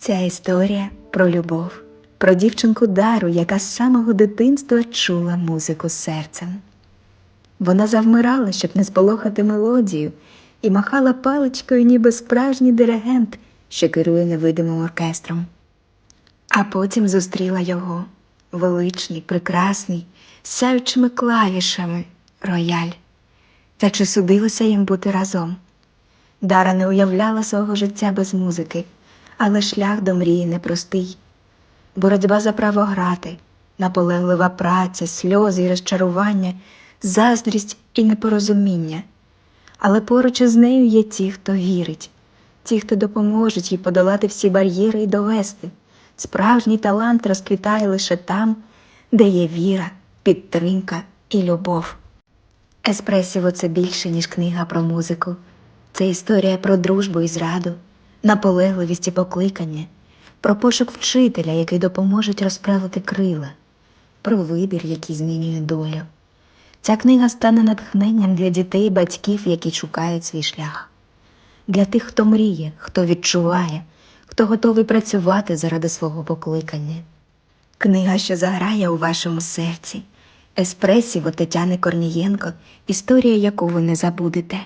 Ця історія про любов, про дівчинку Дару, яка з самого дитинства чула музику серцем. Вона завмирала, щоб не сполохати мелодію, і махала паличкою, ніби справжній диригент, що керує невидимим оркестром. А потім зустріла його величний, прекрасний, сяючими клавішами рояль. Та чи судилося їм бути разом? Дара не уявляла свого життя без музики, але шлях до мрії непростий. Боротьба за право грати, наполеглива праця, сльози і розчарування, заздрість і непорозуміння. Але поруч із нею є ті, хто вірить, ті, хто допоможуть їй подолати всі бар'єри і довести. Справжній талант розквітає лише там, де є віра, підтримка і любов. Еспресіво це більше, ніж книга про музику. Це історія про дружбу і зраду, наполегливість і покликання, про пошук вчителя, який допоможе розправити крила, про вибір, який змінює долю. Ця книга стане натхненням для дітей і батьків, які шукають свій шлях, для тих, хто мріє, хто відчуває, хто готовий працювати заради свого покликання. Книга, що заграє у вашому серці, Еспресіво Тетяни Корнієнко, історія, яку ви не забудете.